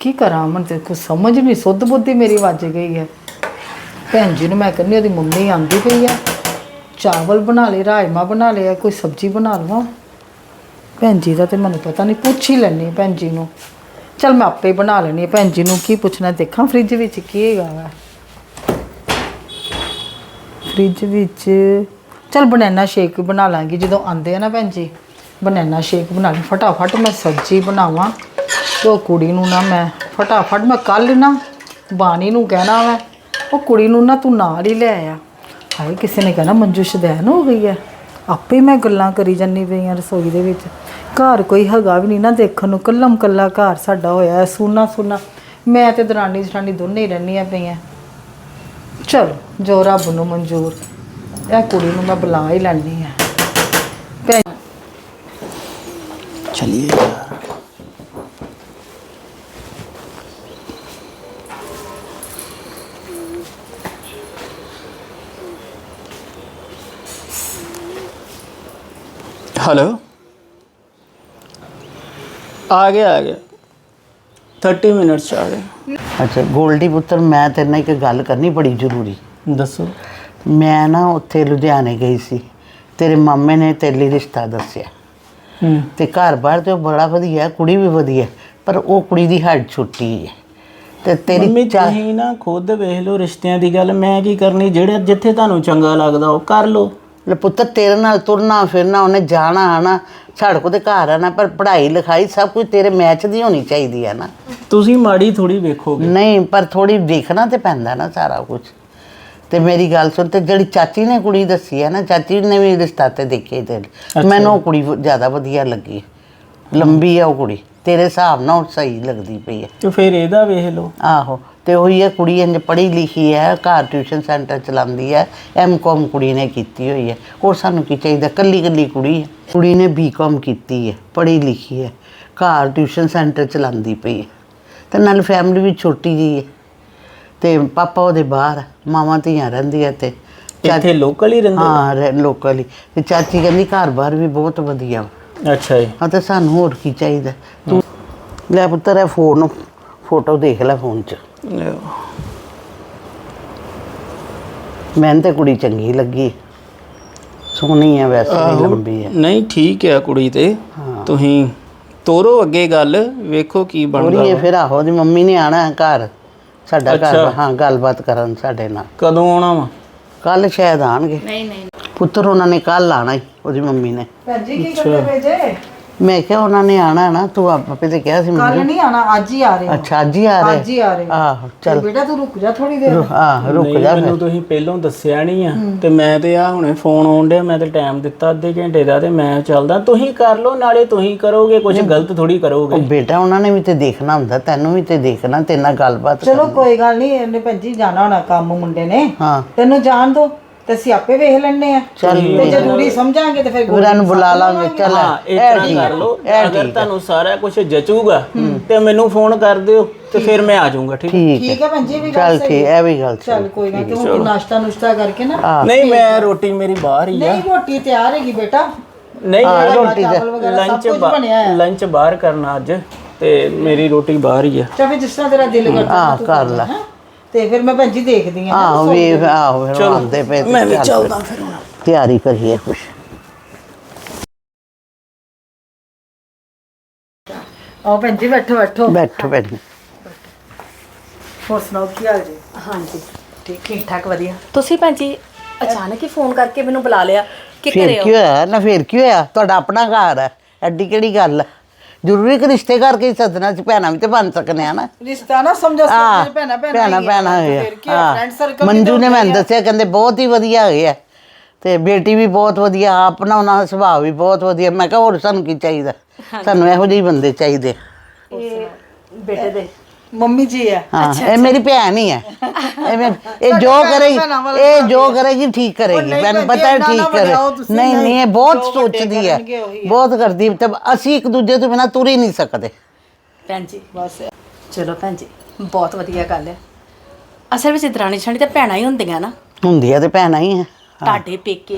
ਕੀ ਕਰਾਂ ਮਨ ਤੇ ਕੁਝ ਸਮਝ ਨਹੀਂ, ਸੁੱਧ ਬੁੱਧੀ ਮੇਰੀ ਵੱਜ ਗਈ ਹੈ। ਭੈਣ ਜੀ ਨੂੰ ਮੈਂ ਕਹਿੰਦੀ, ਉਹਦੀ ਮੰਮੀ ਆਂਦੀ ਪਈ ਆ। ਚਾਵਲ ਬਣਾ ਲਏ ਰਾਜਮਾ ਬਣਾ ਲਏ, ਕੋਈ ਸਬਜ਼ੀ ਬਣਾ ਲਵਾਂ? ਭੈਣ ਜੀ ਦਾ ਤੇ ਮੈਨੂੰ ਪਤਾ ਨਹੀਂ, ਪੁੱਛ ਹੀ ਲੈਣੀ ਭੈਣ ਜੀ ਨੂੰ। ਚਲ ਮੈਂ ਆਪੇ ਬਣਾ ਲੈਣੀ ਆ ਭੈਣ ਜੀ ਨੂੰ ਕੀ ਪੁੱਛਣਾ, ਦੇਖਾਂ ਫ੍ਰਿਜ ਵਿੱਚ ਕੀ ਹੈਗਾ ਵਾ। ਫ੍ਰਿਜ ਵਿੱਚ। ਚਲ ਬਨਾਨਾ ਸ਼ੇਕ ਬਣਾ ਲਾਂਗੀ, ਜਦੋਂ ਆਂਦੇ ਆ ਨਾ ਭੈਣ ਜੀ। ਬਨਾਨਾ ਸ਼ੇਕ ਬਣਾ ਲਈ। ਫਟਾਫਟ ਮੈਂ ਸਬਜ਼ੀ ਬਣਾਵਾਂ। ਤੇ ਉਹ ਕੁੜੀ ਨੂੰ ਨਾ ਮੈਂ ਫਟਾਫਟ ਮੈਂ ਕੱਲ ਨਾ ਬਾਣੀ ਨੂੰ ਕਹਿਣਾ ਵਾ, ਉਹ ਕੁੜੀ ਨੂੰ ਨਾ ਤੂੰ ਨਾਲ ਹੀ ਲੈ ਆ। ਹਾਏ, ਕਿਸੇ ਨੇ ਕਹਿਣਾ ਮੰਜੂ ਸ਼ਦੈਨ ਹੋ ਗਈ ਹੈ ਆਪੇ ਮੈਂ ਗੱਲਾਂ ਕਰੀ ਜੰਨੀ ਪਈਆਂ ਰਸੋਈ ਦੇ ਵਿੱਚ। ਘਰ ਕੋਈ ਹੈਗਾ ਵੀ ਨਹੀਂ ਨਾ ਦੇਖਣ ਨੂੰ। ਕੱਲਮ ਕੱਲਾ ਘਰ ਸਾਡਾ ਹੋਇਆ ਸੋਨਾ ਸੂਨਾ ਮੈਂ ਤੇ ਦਰਾਨੀ ਜਠਾਨੀ ਦੋਨੇ ਹੀ ਰਹਿੰਦੀਆਂ ਪਈਆਂ। ਚਲੋ ਜੋ ਰੱਬ ਨੂੰ ਮਨਜ਼ੂਰ ਇਹ ਕੁੜੀ ਨੂੰ ਮੈਂ ਬੁਲਾ ਹੀ ਲੈਣੀ ਆ ਭੈਣ चलिए यार हेलो आ गया आ गया 30 ਮਿੰਟਸ ਆ ਅੱਛਾ ਗੋਲਡੀ ਪੁੱਤਰ ਮੈਂ ਤੇਰੇ ਨਾਲ ਇੱਕ ਗੱਲ ਕਰਨੀ ਬੜੀ ਜ਼ਰੂਰੀ। ਦੱਸੋ। ਮੈਂ ਨਾ ਉੱਥੇ ਲੁਧਿਆਣੇ ਗਈ ਸੀ। ਤੇਰੇ ਮਾਮੇ ਨੇ ਤੇਰੇ ਲਈ ਰਿਸ਼ਤਾ ਦੱਸਿਆ। ਹੂੰ। ਤੇ ਘਰ ਬਾਹਰ ਤੇ ਉਹ ਬੜਾ ਵਧੀਆ ਕੁੜੀ ਵੀ ਵਧੀਆ ਪਰ ਉਹ ਕੁੜੀ ਦੀ ਹੱਡ ਛੁੱਟੀ ਹੈ। ਤੇ ਤੇਰੀ ਚਾ- ਤੁਸੀਂ ਨਾ ਖੁਦ ਵੇਖ ਲਓ ਰਿਸ਼ਤਿਆਂ ਦੀ ਗੱਲ। ਮੈਂ ਕੀ ਕਰਨੀ ਜਿਹੜੇ ਜਿੱਥੇ ਤੁਹਾਨੂੰ ਚੰਗਾ ਲੱਗਦਾ ਉਹ ਕਰ ਲਓ। ਲੈ ਪੁੱਤਰ ਤੇਰੇ ਨਾਲ ਤੁਰਨਾ ਫਿਰਨਾ ਉਹਨੇ ਜਾਣਾ ਆਣਾ ਸਾਡੇ ਕੋਲ ਤੇ ਘਰ ਆਣਾ ਪਰ ਪੜ੍ਹਾਈ ਲਿਖਾਈ ਸਭ ਕੁਝ ਤੇਰੇ ਮੈਚ ਦੀ ਹੋਣੀ ਚਾਹੀਦੀ ਹੈ ਨਾ। ਤੁਸੀਂ ਮਾੜੀ ਥੋੜੀ ਵੇਖੋਗੇ। ਨਹੀਂ ਪਰ ਥੋੜੀ ਦੇਖਣਾ ਤੇ ਪੈਂਦਾ ਨਾ ਸਾਰਾ ਕੁਝ। ਤੇ ਮੇਰੀ ਗੱਲ ਸੁਣ ਤੇ ਜਿਹੜੀ ਚਾਚੀ ਨੇ ਕੁੜੀ ਦੱਸੀ ਹੈ ਨਾ ਚਾਚੀ ਨੇ ਵੀ ਰਿਸ਼ਤਾ ਤੇ ਦੇਖੇ ਤੇ। ਮੈਨੂੰ ਉਹ ਕੁੜੀ ਜ਼ਿਆਦਾ ਵਧੀਆ ਲੱਗੀ। ਲੰਬੀ ਆ ਉਹ ਕੁੜੀ। ਤੇਰੇ ਹਿਸਾਬ ਨਾਲ ਉਹ ਸਹੀ ਲੱਗਦੀ ਪਈ ਹੈ ਤੇ ਫਿਰ ਇਹਦਾ ਵੇਖ ਲਓ। ਆਹੋ। ਤੇ ਉਹੀ ਹੈ ਕੁੜੀ ਇੰਜ ਪੜ੍ਹੀ ਲਿਖੀ ਹੈ ਘਰ ਟਿਊਸ਼ਨ ਸੈਂਟਰ ਚਲਾਉਂਦੀ ਹੈ ਐਮਕਾਮ ਕੁੜੀ ਨੇ ਕੀਤੀ ਹੋਈ ਹੈ। ਹੋਰ ਸਾਨੂੰ ਕੀ ਚਾਹੀਦਾ? ਕੱਲੀ ਕੱਲੀ ਕੁੜੀ ਹੈ। ਕੁੜੀ ਨੇ ਬੀਕਾਮ ਕੀਤੀ ਹੈ ਪੜ੍ਹੀ ਲਿਖੀ ਹੈ ਘਰ ਟਿਊਸ਼ਨ ਸੈਂਟਰ ਚਲਾਉਂਦੀ ਪਈ ਹੈ। ਤੇ ਨਾਲ ਫੈਮਿਲੀ ਵੀ ਛੋਟੀ ਜੀ ਹੈ। ਤੇ ਪਾਪਾ ਉਹਦੇ ਬਾਹਰ ਹੈ, ਮਾਵਾਂ ਧੀਆਂ ਰਹਿੰਦੀਆਂ ਤੇ ਇੱਥੇ ਲੋਕਲ ਹੀ ਰਹਿੰਦੇ ਹਾਂ ਲੋਕਲੀ ਤੇ ਚਾਚੀ ਕਹਿੰਦੀ ਘਰ ਬਾਹਰ ਵੀ ਬਹੁਤ ਵਧੀਆ। ਅੱਛਾ ਜੀ। ਹਾਂ ਤੇ ਸਾਨੂੰ ਹੋਰ ਕੀ ਚਾਹੀਦਾ? ਤੂੰ ਲੈ ਪੁੱਤਰ ਇਹ ਫੋਨ ਫੋਟੋ ਦੇਖ ਲੈ ਫੋਨ 'ਚ। ਮੈਨੂੰ ਤੇ ਕੁੜੀ ਚੰਗੀ ਲੱਗੀ। ਸੋਹਣੀ ਹੈ ਵੈਸੇ ਵੀ ਆਹੋ, ਲੰਬੀ ਹੈ ਨਹੀਂ ਠੀਕ ਹੈ ਕੁੜੀ ਤੇ। ਤੁਸੀਂ ਤੋਰੋ ਅੱਗੇ ਗੱਲ ਵੇਖੋ ਕੀ ਬਣਦਾ ਉਹਦੀ ਫਿਰ ਆਹੋ ਦੀ ਮੰਮੀ ਨੇ ਆਣਾ ਹੈ ਘਰ। ਸਾਡਾ ਘਰ ਅੱਛਾ। ਹਾਂ ਗੱਲਬਾਤ ਕਰਨ ਸਾਡੇ ਨਾਲ। ਕਦੋਂ ਆਉਣਾ ਵਾ? ਕੱਲ ਸ਼ਾਇਦ ਆਣਗੇ। ਨਹੀਂ ਨਹੀਂ। ਪੁੱਤਰ ਉਹਨਾਂ ਨੇ ਕੱਲ ਆਣਾ ਹੀ ਉਹਦੀ ਮੰਮੀ ਨੇ। ਭੈਣ ਜੀ ਕੀ ਕਰਦੇ ਪਏ ਜੇ? ਮੈਂ ਕਿਹਾ ਉਹਨਾਂ ਨੇ ਆਣਾ ਨਾ ਤੂੰ ਆਪੇ ਤੇ ਕਿਹਾ ਸੀ ਕੱਲ ਮੈਨੂੰ ਨਹੀਂ ਆਣਾ ਅੱਜ ਹੀ ਆ ਰਹੇ ਹੋ। ਅੱਛਾ ਅੱਜ ਹੀ ਆ ਰਹੇ। ਅੱਜ ਹੀ ਆ ਰਹੇ ਹੋ। ਆਹੋ ਤੇ ਚੱਲ। ਬੇਟਾ ਤੂੰ ਰੁਕ ਜਾ ਥੋੜੀ ਦੇਰ। ਰੁ- ਹਾਂ ਰੁਕ ਨਹੀਂ, ਜਾ ਮੈਨੂੰ ਫਿਰ। ਤੁਸੀਂ ਪਹਿਲਾਂ ਦੱਸਿਆ ਨਹੀਂ ਆ ਤੇ ਮੈਂ ਤੇ ਆ ਹੁਣੇ ਫੋਨ ਆਉਣ ਡਿਆ ਮੈਂ ਤੇ ਟਾਈਮ ਦਿੱਤਾ ਅੱਧੇ ਘੰਟੇ ਦਾ ਤੇ ਮੈਂ ਚੱਲਦਾ। ਤੁਸੀਂ ਕਰ ਲਓ ਨਾਲੇ ਤੁਸੀਂ ਕਰੋਗੇ ਕੁਝ ਗਲਤ ਥੋੜੀ ਕਰੋਗੇ। ਉਹ ਬੇਟਾ ਉਹਨਾਂ ਨੇ ਵੀ ਤੇ ਦੇਖਣਾ ਹੁੰਦਾ ਤੈਨੂੰ ਵੀ ਤੇ ਦੇਖਣਾ ਤੇਰੇ ਨਾਲ ਗੱਲਬਾਤ ਚਲੋ ਕੋਈ ਗੱਲ ਨਹੀਂ ਇਹਨੇ ਭੈਣ ਜੀ ਜਾਣਾ ਹੋਣਾ ਕੰਮ ਮੁੰਡੇ ਨੇ। ਹਾਂ। ਤੈਨੂੰ ਜਾਣ ਦੋ। ਤੇ ਅਸੀਂ ਆਪੇ ਵੇਖ ਲੈਣੇ ਆ ਚੱਲ ਤੇ ਜ਼ਰੂਰੀ ਸਮਝਾਂਗੇ ਤੇ ਫਿਰ ਉਹਨਾਂ ਨੂੰ ਬੁਲਾ ਲਾਂਗੇ ਚੱਲ। ਹਾਂ ਇਸ ਤਰ੍ਹਾਂ ਕਰ ਲਓ। ਅਗਰ ਤੁਹਾਨੂੰ ਸਾਰਾ ਕੁਝ ਜਚੂਗਾ ਤੇ ਮੈਨੂੰ ਫੋਨ ਕਰ ਦਿਓ ਤੇ ਫਿਰ ਮੈਂ ਆ ਜਾਊਂਗਾ ਠੀਕ ਠੀਕ ਹੈ। ਠੀਕ ਹੈ ਭੈਣ ਜੀ ਇਹ ਵੀ ਗੱਲ ਚੱਲ ਠੀਕ ਇਹ ਵੀ ਗੱਲ ਚੱਲ ਸਹੀ ਕੋਈ ਨਹੀਂ ਤੂੰ ਨਾਸ਼ਤਾ ਨੁਸ਼ਤਾ ਕਰਕੇ ਨਾ ਨਹੀਂ ਮੈਂ ਰੋਟੀ ਮੇਰੀ ਬਾਹਰ ਹੀ ਆ। ਨਹੀਂ ਰੋਟੀ ਤਿਆਰ ਹੈਗੀ ਬੇਟਾ। ਨਹੀਂ ਰੋਟੀ ਲੰਚ ਕੁਝ ਬਣਿਆ ਹੈ ਲੰਚ ਬਾਹਰ ਕਰਨਾ ਅੱਜ ਤੇ ਮੇਰੀ ਰੋਟੀ ਬਾਹਰ ਹੀ ਆ। ਚਾਹੇ ਜਿਸ ਤਰ੍ਹਾਂ ਤੇਰਾ ਦਿਲ ਕਰਦਾ ਹਾਂ, ਤੂੰ ਕਰ ਲੈ। ਤੇ ਫਿਰ ਮੈਂ ਭੈਣ ਜੀ ਦੇਖਦੀ ਆ ਆਹੋ ਵੀ ਆਹੋ ਫਿਰ ਆਉਂਦੇ ਪਏ ਤੇ ਮੈਂ ਵੀ ਚੱਲ ਚੱਲਦਾ ਫਿਰ ਹੁਣ। ਤਿਆਰੀ ਕਰੀਏ ਕੁਛ। ਆਓ ਭੈਣ ਜੀ ਬੈਠੋ ਬੈਠੋ। ਬੈਠੋ ਬੈਠੋ। ਹੋਰ ਸੁਣਾਓ ਕੀ ਹਾਲ ਜੀ? ਹਾਂਜੀ। ਠੀਕ ਠੀਕ ਠਾਕ ਵਧੀਆ। ਤੁਸੀਂ ਭੈਣ ਜੀ ਅਚਾਨਕ ਹੀ ਫੋਨ ਕਰਕੇ ਮੈਨੂੰ ਬੁਲਾ ਲਿਆ ਕਿ ਘਰੇ ਫਿਰ ਹੋ ਕੀ ਹੋਇਆ? ਨਾ ਫਿਰ ਕੀ ਹੋਇਆ? ਤੁਹਾਡਾ ਆਪਣਾ ਘਰ ਹੈ। ਐਡੀ ਕਿਹੜੀ ਗੱਲ ਹੈ? ਜ਼ਰੂਰੀ ਕਿ ਰਿਸ਼ਤੇ ਕਰਕੇ ਹੀ ਸੱਦਣਾ ਚ ਭੈਣਾਂ ਵੀ ਤੇ ਬਣ ਸਕਨੇ ਆ ਨਾ। ਰਿਸ਼ਤਾ ਨਾ ਸਮਝੋ ਸਾਰੇ ਭੈਣਾ ਭੈਣਾ ਭੈਣਾਂ ਭੈਣਾਂ ਫਿਰ ਕੀ ਫਰੈਂਡ ਸਰਕਲ ਮੰਜੂ ਨੇ ਮੈਨੂੰ ਦੱਸਿਆ ਕਹਿੰਦੇ ਬਹੁਤ ਹੀ ਵਧੀਆ ਹੈਗੇ ਆ। ਤੇ ਬੇਟੀ ਵੀ ਬਹੁਤ ਵਧੀਆ ਆਪਣਾ ਉਹਨਾਂ ਦਾ ਸੁਭਾਅ ਵੀ ਬਹੁਤ ਵਧੀਆ। ਮੈਂ ਕਿਹਾ ਹੋਰ ਸਾਨੂੰ ਕੀ ਚਾਹੀਦਾ? ਸਾਨੂੰ ਇਹੋ ਜਿਹੇ ਬੰਦੇ ਚਾਹੀਦੇ ਇਹ ਬੇਟੇ ਦੇ ਮੰਮੀ ਜੀ ਹੈ। ਹਾਂ ਇਹ ਮੇਰੀ ਭੈਣ ਹੀ ਹੈ। ਇਹ ਇਹ ਜੋ ਕਰੇਗੀ ਇਹ ਜੋ ਕਰੇਗੀ ਠੀਕ ਕਰੇਗੀ। ਨਹੀਂ ਮੈਨੂੰ ਭੈਣ ਜੀ, ਪਤਾ ਹੈ ਨਾ ਠੀਕ ਕਰੇ। ਬਣਾਓ ਤੁਸੀਂ, ਨਹੀਂ ਨਹੀਂ ਇਹ ਬਹੁਤ ਜੋ ਵੱਡੇ ਸੋਚਦੀ ਹੈ। ਕਰਨਗੇ ਉਹੀ ਬਹੁਤ ਕਰਦੀ ਤੇ ਅਸੀਂ ਇੱਕ ਦੂਜੇ ਤੋਂ ਬਿਨਾਂ ਤੁਰ ਹੀ ਨਹੀਂ ਸਕਦੇ। ਭੈਣ ਜੀ ਬਸ। ਚਲੋ ਭੈਣ ਜੀ ਬਹੁਤ ਵਧੀਆ ਗੱਲ ਹੈ। ਅਸਲ ਵਿੱਚ ਦਰਾਣੀ ਛਾਣੀ ਤਾਂ ਭੈਣਾਂ ਹੀ ਹੁੰਦੀਆਂ ਨਾ। ਹੁੰਦੀਆਂ ਤੇ ਭੈਣਾਂ ਹੀ ਹੈ। ਤੁਹਾਡੇ ਪੇਕੇ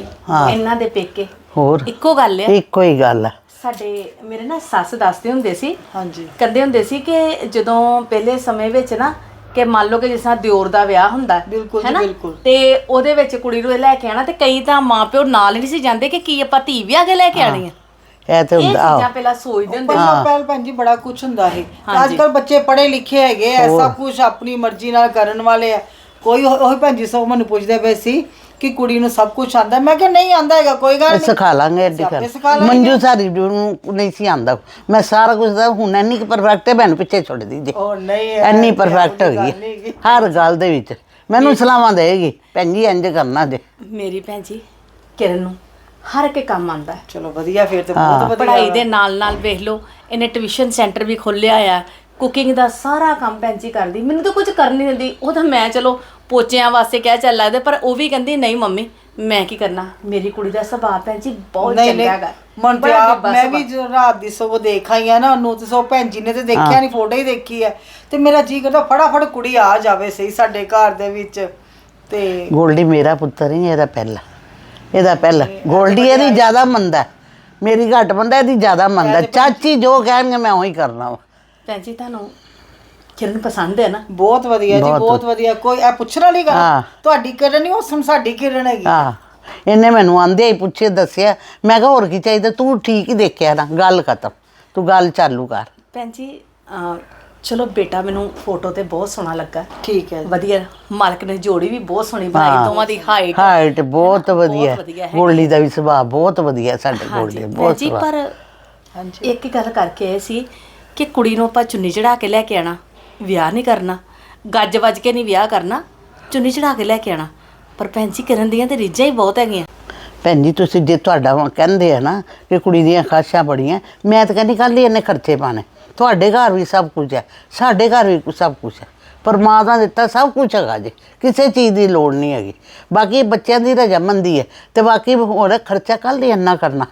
ਇਹਨਾਂ ਦੇ ਪੇਕੇ। ਹੋਰ? ਇੱਕੋ ਗੱਲ ਹੈ। ਇੱਕੋ ਹੀ ਗੱਲ ਹੈ। ਸਾਡੇ ਮੇਰੇ ਨਾ ਸੱਸ ਦੱਸਦੇ ਹੁੰਦੇ ਸੀ ਹਾਂਜੀ। ਕਹਿੰਦੇ ਹੁੰਦੇ ਸੀ ਕਿ ਜਦੋਂ ਪਹਿਲੇ ਸਮੇਂ ਵਿੱਚ ਨਾ ਕਿ ਮੰਨ ਲਓ ਕਿ ਜਿਸ ਤਰ੍ਹਾਂ ਦਿਓਰ ਦਾ ਵਿਆਹ ਹੁੰਦਾ ਬਿਲਕੁਲ ਜੀ, ਹੈਨਾ? ਬਿਲਕੁਲ। ਤੇ ਉਹਦੇ ਵਿੱਚ ਕੁੜੀ ਨੂੰ ਲੈ ਕੇ ਆਣਾ ਤੇ ਕਈ ਤਾਂ ਮਾਪਿਓ ਨਾਲ ਹੀ ਨਹੀਂ ਸੀ ਜਾਂਦੇ ਕਿ ਕੀ ਆਪਾਂ ਧੀ ਵਿਆਹ ਕੇ ਲੈ ਕੇ ਆਣੀ ਆ। ਇਹ ਤੇ ਇਹ ਹੁੰਦਾ ਆਹੋ। ਚੀਜ਼ਾਂ ਪਹਿਲਾਂ ਸੋਚਦੇ ਹੁੰਦੇ ਸੀ। ਪਹਿਲਾਂ ਪਹਿਲ ਭੈਣ ਜੀ ਬੜਾ ਕੁਝ ਹੁੰਦਾ ਹੈ ਅੱਜ ਕੱਲ ਬੱਚੇ ਪੜ੍ਹੇ ਲਿਖੇ ਹੈਗੇ ਸਭ ਕੁਝ ਆਪਣੀ ਮਰਜ਼ੀ ਨਾਲ ਕਰਨ ਵਾਲੇ ਆ। ਕੋਈ ਉਹ ਉਹ ਭੈਣ ਜੀ ਸਭ ਮੈਨੂੰ ਪੁੱਛਦੇ ਪਏ ਸੀ ਕਿ ਕੁੜੀ ਨੂੰ ਸਭ ਕੁਝ ਆਂਦਾ ਮੈਂ ਕਿਹਾ ਨਹੀਂ ਆਂਦਾ ਹੈਗਾ ਕੋਈ ਗੱਲ ਨਹੀਂ। ਸਿਖਾ ਲਾਂਗੇ ਐਡੀ ਆਪੇ ਗੱਲ ਸਿਖਾ ਲਾਂਗੇ। ਮੰਜੂ ਸਾਰੀ ਨੂੰ ਨਹੀਂ ਸੀ ਆਂਦਾ। ਮੈਂ ਸਾਰਾ ਕੁਝ ਦਾ ਹੁਣ ਇੰਨੀ ਪਰਫੈਕਟ ਹੈ ਮੈਨੂੰ ਪਿੱਛੇ ਛੱਡ ਦੀਜੇ ਉਹ ਨਹੀਂ ਇੰਨੀ ਪਰਫੈਕਟ ਹੈਗੀ। ਹਰ ਗੱਲ ਦੇ ਵਿੱਚ। ਮੈਨੂੰ ਸਲਾਹਾਂ ਦੇਗੀ। ਭੈਣ ਜੀ ਇੰਜ ਕਰਨਾ ਜੇ। ਮੇਰੀ ਭੈਣ ਜੀ ਕਿਰਨ ਨੂੰ ਹਰ ਇੱਕ ਕੰਮ ਆਂਦਾ ਹੈ। ਚਲੋ ਵਧੀਆ ਫਿਰ ਤੇ ਬਹੁਤ ਵਧੀਆ ਪੜ੍ਹਾਈ ਦੇ ਨਾਲ ਨਾਲ ਵੇਖ ਲਓ ਇਹਨੇ ਟਿਊਸ਼ਨ ਸੈਂਟਰ ਵੀ ਖੋਲਿਆ ਆ। ਕੁਕਿੰਗ ਦਾ ਸਾਰਾ ਕੰਮ ਜੀ ਕਰਦੀ। ਮੈਨੂੰ ਤਾਂ ਕੁਝ ਕਰ ਨਹੀਂ ਦਿੰਦੀ। ਉਹ ਤਾਂ ਮੈਂ ਚਲੋ ਪੋਚਿਆਂ ਵਾਸਤੇ ਕਹਿ ਚੱਲ ਲੱਗਦਾ ਪਰ ਉਹ ਵੀ ਕਹਿੰਦੀ ਨਹੀਂ ਮੰਮੀ ਮੈਂ ਕੀ ਕਰਨਾ? ਮੇਰੀ ਕੁੜੀ ਦਾ ਸੁਭਾਅ ਭੈਣ ਜੀ ਬਹੁਤ ਨਹੀਂ ਚੰਗਾ ਨਹੀਂ ਹੈਗਾ। ਮਨ ਤੇ ਬੜਾ ਆਪ ਮੈਂ ਸੁਭਾਅ। ਵੀ ਜੋ ਰਾਤ ਦੀ ਸੋ ਦੇਖ ਆਈ ਆ ਨਾ ਉਹਨੂੰ ਤੇ ਸੋ ਭੈਣ ਜੀ ਨੇ ਤੇ ਦੇਖਿਆ ਨਹੀਂ ਫੋਟੋ ਹੀ ਦੇਖੀ ਹੈ ਤੇ ਮੇਰਾ ਜੀ ਕਰਦਾ ਫਟਾਫਟ ਕੁੜੀ ਆ ਜਾਵੇ ਸਹੀ ਸਾਡੇ ਘਰ ਦੇ ਵਿੱਚ। ਤੇ ਗੋਲਡੀ ਮੇਰਾ ਪੁੱਤਰ ਹੀ ਇਹਦਾ ਪਹਿਲਾ। ਇਹਦਾ ਪਹਿਲਾ। ਗੋਲਡੀ ਇਹਦੀ ਜ਼ਿਆਦਾ ਮੰਦਾ। ਮੇਰੀ ਘੱਟ ਮੰਦਾ ਇਹਦੀ ਜ਼ਿਆਦਾ ਮੰਦਾ ਚਾਚੀ ਜੋ ਕਹਿਣਗੇ ਮੈਂ ਉਹੀ ਕਰਨਾ ਵਾ। ਭੈਣ ਜੀ ਤੁਹਾਨੂੰ ਕਿਰਨ ਪਸੰਦ ਹੈ ਨਾ? ਬਹੁਤ ਵਧੀਆ ਜੀ ਬਹੁਤ। ਵਧੀਆ। ਕੋਈ ਇਹ ਪੁੱਛਣ ਵਾਲੀ ਗੱਲ? ਹਾਂ। ਤੁਹਾਡੀ ਕਿਰਨ ਨਹੀਂ ਉਹ ਸਾਡੀ ਕਿਰਨ ਹੈਗੀ। ਆਹ ਇਹਨੇ ਮੈਨੂੰ ਆਂਦੇ ਹੀ ਪੁੱਛੇ ਦੱਸਿਆ। ਮੈਂ ਕਿਹਾ ਹੋਰ ਕੀ ਚਾਹੀਦਾ? ਤੂੰ ਠੀਕ ਹੀ ਦੇਖਿਆ ਨਾ ਗੱਲ ਖਤਮ। ਤੂੰ ਗੱਲ ਚਾਲੂ ਕਰ। ਭੈਣ ਜੀ ਚਲੋ ਬੇਟਾ ਮੈਨੂੰ ਫੋਟੋ ਤੇ ਬਹੁਤ ਸੋਹਣਾ ਲੱਗਾ। ਠੀਕ ਹੈ ਵਧੀਆ। ਮਾਲਕ ਨੇ ਜੋੜੀ ਵੀ ਬਹੁਤ ਸੋਹਣੀ ਬਣਾਈ ਦੋਵਾਂ ਦੀ ਹਾਈਟ ਹਾਈਟ ਬਹੁਤ ਵਧੀਆ। ਹੈ। ਗੋਲਡੀ ਦਾ ਵੀ ਸੁਭਾਅ ਬਹੁਤ ਵਧੀਆ ਸਾਡੇ ਗੋਲਡੀ ਬਹੁਤ ਜੀ ਪਰ ਹਾਂਜੀ। ਇੱਕ ਗੱਲ ਕਰਕੇ ਆਏ ਸੀ ਕਿ ਕੁੜੀ ਨੂੰ ਆਪਾਂ ਚੁੰਨੀ ਚੜਾ ਕੇ ਲੈ ਕੇ ਆਣਾ, ਵਿਆਹ ਨਹੀਂ ਕਰਨਾ, ਗੱਜ ਵੱਜ ਕੇ ਨਹੀਂ ਵਿਆਹ ਕਰਨਾ, ਚੁੰਨੀ ਚੜਾ ਕੇ ਲੈ ਕੇ ਆਣਾ। ਪਰ ਭੈਣ ਜੀ, ਕਰਨ ਦੀਆਂ ਤੇ ਰੀਝਾਂ ਹੀ ਬਹੁਤ ਹੈਗੀਆਂ। ਭੈਣ ਜੀ, ਤੁਸੀਂ ਜੇ ਤੁਹਾਡਾ ਹੁਣ ਕਹਿੰਦੇ ਆ ਨਾ ਕਿ ਕੁੜੀ ਦੀਆਂ ਖਾਸ਼ਾਂ ਬੜੀਆਂ, ਮੈਂ ਤਾਂ ਕਹਿੰਦੀ ਕੱਲ ਹੀ ਇਹਨੇ ਖਰਚੇ ਪਾਣੇ ਤੁਹਾਡੇ ਘਰ ਵੀ ਸਭ ਕੁਝ ਹੈ, ਸਾਡੇ ਘਰ ਵੀ ਸਭ ਕੁਝ ਹੈ ਪਰਮਾਤਮਾ ਨੇ ਦਿੱਤਾ ਸਭ ਕੁਝ ਹੈਗਾ ਜੇ, ਕਿਸੇ ਚੀਜ਼ ਦੀ ਲੋੜ ਨਹੀਂ ਹੈਗੀ। ਬਾਕੀ ਬੱਚਿਆਂ ਦੀ ਰਜਾਮੰਦੀ ਹੈ, ਤੇ ਬਾਕੀ ਹੋਰ ਖਰਚਾ ਕੱਲ ਹੀ ਇੰਨਾ ਕਰਨਾ।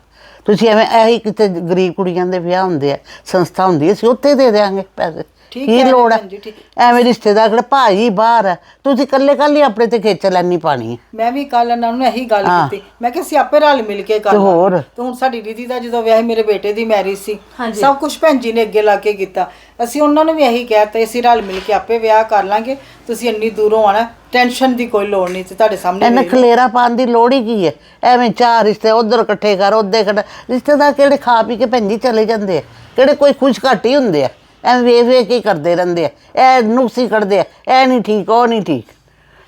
ਤੁਸੀਂ ਐਵੇਂ ਇਹੀ ਕਿਤੇ ਗਰੀਬ ਕੁੜੀਆਂ ਦੇ ਵਿਆਹ ਹੁੰਦੇ ਆ, ਸੰਸਥਾ ਹੁੰਦੀ ਹੈ ਅਸੀਂ ਉੱਥੇ ਦੇ ਦੇਾਂਗੇ ਪੈਸੇ। ਕੀ ਹੈ ਲੋੜ ਹੈ? ਭੈਣ ਜੀ, ਠੀਕ। ਐਵੇਂ ਰਿਸ਼ਤੇਦਾਰ ਕਿਹੜੇ ਭਾਜੀ ਬਾਹਰ ਹੈ। ਤੁਸੀਂ ਇਕੱਲੇ ਇਕੱਲੇ ਆਪਣੇ ਤੇ ਖੇਚ ਲੈਣੀ ਪਾਣੀ ਮੈਂ ਵੀ ਕੱਲ ਇਹਨਾਂ ਨੂੰ ਇਹੀ ਗੱਲ ਕੀਤੀ। ਮੈਂ ਕਿਹਾ ਅਸੀਂ ਆਪੇ ਰਲ ਮਿਲ ਕੇ ਕਰ ਤੇ ਲਾਂਗੇ। ਹੋਰ? ਤੇ ਹੁਣ ਸਾਡੀ ਦੀਦੀ ਦਾ ਜਦੋਂ ਵਿਆਹ ਸੀ, ਮੇਰੇ ਬੇਟੇ ਦੀ ਮੈਰਿਜ ਸੀ। ਹਾਂਜੀ। ਸਭ ਕੁਝ ਭੈਣ ਜੀ ਨੇ ਅੱਗੇ ਲਾ ਕੇ ਕੀਤਾ। ਅਸੀਂ ਉਹਨਾਂ ਨੂੰ ਵੀ ਇਹੀ ਕਹਿਤਾ ਅਸੀਂ ਰਲ ਮਿਲ ਕੇ ਆਪੇ ਵਿਆਹ ਕਰ ਲਾਂਗੇ। ਤੁਸੀਂ ਇੰਨੀ ਦੂਰੋਂ ਆਣਾ ਟੈਨਸ਼ਨ ਦੀ ਕੋਈ ਲੋੜ ਨਹੀਂ ਤੇ ਤੁਹਾਡੇ ਸਾਹਮਣੇ ਇਹਨਾਂ ਵੇਖ। ਖਲੇਰਾ ਪਾਉਣ ਦੀ ਲੋੜ ਹੀ ਕੀ ਹੈ? ਐਵੇਂ ਚਾਰ ਰਿਸ਼ਤੇ ਉਧਰ ਇਕੱਠੇ ਕਰ ਉੱਧਰ ਇਕੱਠੇ ਰਿਸ਼ਤੇਦਾਰ ਕਿਹੜੇ ਖਾ ਪੀ ਕੇ ਭੈਣ ਜੀ ਚਲੇ ਜਾਂਦੇ ਆ? ਕਿਹੜੇ ਕੋਈ ਖੁਸ਼ ਘੱਟ ਹੀ ਹੁੰਦੇ ਆ? ਐਵੇਂ ਵੇਖ ਵੇਖ ਕੇ ਕਰਦੇ ਰਹਿੰਦੇ ਆ। ਇਹ ਨੁਕਸੀ ਕੱਢਦੇ ਆ। ਇਹ ਨਹੀਂ ਠੀਕ ਉਹ ਨਹੀਂ ਠੀਕ।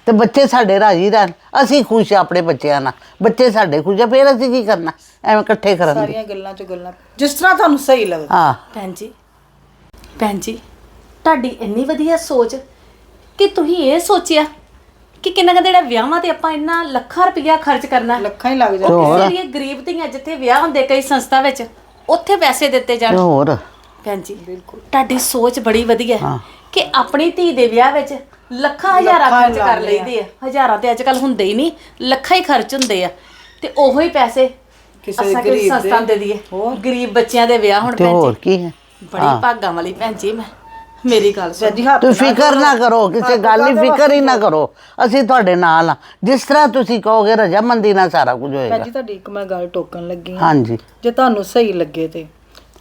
ਤੇ ਬੱਚੇ ਸਾਡੇ ਰਾਜੀ ਰਹਿਣ। ਅਸੀਂ ਖੁਸ਼ ਆ ਆਪਣੇ ਬੱਚਿਆਂ ਨਾਲ। ਬੱਚੇ ਸਾਡੇ ਖੁਸ਼ ਆ ਫਿਰ ਅਸੀਂ ਕੀ ਕਰਨਾ? ਐਵੇਂ ਇਕੱਠੇ ਕਰਨ ਦੇ। ਸਾਰੀਆਂ ਗੱਲਾਂ ਚ ਗੱਲਾਂ। ਜਿਸ ਤਰ੍ਹਾਂ ਤੁਹਾਨੂੰ ਸਹੀ ਲੱਗਦਾ ਹਾਂ। ਭੈਣ ਜੀ ਭੈਣ ਜੀ ਤੁਹਾਡੀ ਇੰਨੀ ਵਧੀਆ ਸੋਚ ਕਿ ਤੁਸੀਂ ਇਹ ਸੋਚਿਆ ਕਿ ਕਿੰਨਾ ਕਹਿੰਦੇ ਜਿਹੜਾ ਵਿਆਹਾਂ ਤੇ ਆਪਾਂ ਇੰਨਾ ਲੱਖਾਂ ਰੁਪਇਆ ਖਰਚ ਕਰਨਾ ਲੱਖਾਂ ਹੀ ਲੱਗ ਉਹ ਜਾਂਦੇ ਕਿਸੇ ਜਿਹੜੀਆਂ ਗਰੀਬ ਧੀਆਂ ਜਿੱਥੇ ਵਿਆਹ ਹੁੰਦੇ ਕਈ ਸੰਸਥਾ ਵਿੱਚ ਉੱਥੇ ਪੈਸੇ ਦਿੱਤੇ ਤੇ ਜਾਣ। ਹੋਰ। ਭੈਣ ਜੀ ਬਿਲਕੁਲ। ਤੁਹਾਡੀ ਸੋਚ ਬੜੀ ਵਧੀਆ ਹੈ ਕਿ ਆਪਣੀ ਧੀ ਦੇ ਵਿਆਹ ਵਿੱਚ ਲੱਖਾਂ ਹਜ਼ਾਰਾਂ ਲੱਖਾਂ ਖਰਚ ਕਰ ਲਈਦੇ ਆ ਹਜ਼ਾਰਾਂ ਤੇ ਅੱਜ ਕੱਲ ਹੁੰਦੇ ਹੀ ਨਹੀਂ ਲੱਖਾਂ ਹੀ ਖਰਚ ਹੁੰਦੇ ਆ। ਤੇ ਉਹੋ ਹੀ ਪੈਸੇ ਕਿਸੇ ਦੇ ਅਸਾਂ ਕਿਸੇ ਗਰੀਬ ਸੰਸਥਾ ਦੇ। ਦੇ ਦਈਏ। ਗਰੀਬ ਬੱਚਿਆਂ ਦੇ ਵਿਆਹ ਹੁਣ ਤੇ ਭੈਣ ਹੋਰ ਜੀ ਕੀ ਹੈ? ਬੜੀ ਭਾਗਾਂ ਵਾਲੀ ਭੈਣ ਜੀ ਮੈਂ ਮੇਰੀ ਗੱਲ ਸੁਣ ਜੀ ਹੱਥ ਤੁਸੀਂ ਫਿਕਰ ਨਾ ਕਰੋ ਕਿਸੇ ਗੱਲ ਦੀ ਫਿਕਰ ਹੀ ਨਾ ਕਰੋ। ਅਸੀਂ ਤੁਹਾਡੇ ਨਾਲ ਆ ਜਿਸ ਤਰ੍ਹਾਂ ਤੁਸੀਂ ਕਹੋਗੇ ਰਜਾਮੰਦੀ ਨਾਲ ਸਾਰਾ ਕੁਝ ਭੈਣ ਹੋਏਗਾ। ਜੀ ਤੁਹਾਡੀ ਇੱਕ ਮੈਂ ਗੱਲ ਟੋਕਣ ਲੱਗੀ ਹਾਂ। ਹਾਂਜੀ। ਜੇ ਤੁਹਾਨੂੰ ਸਹੀ ਲੱਗੇ ਤੇ।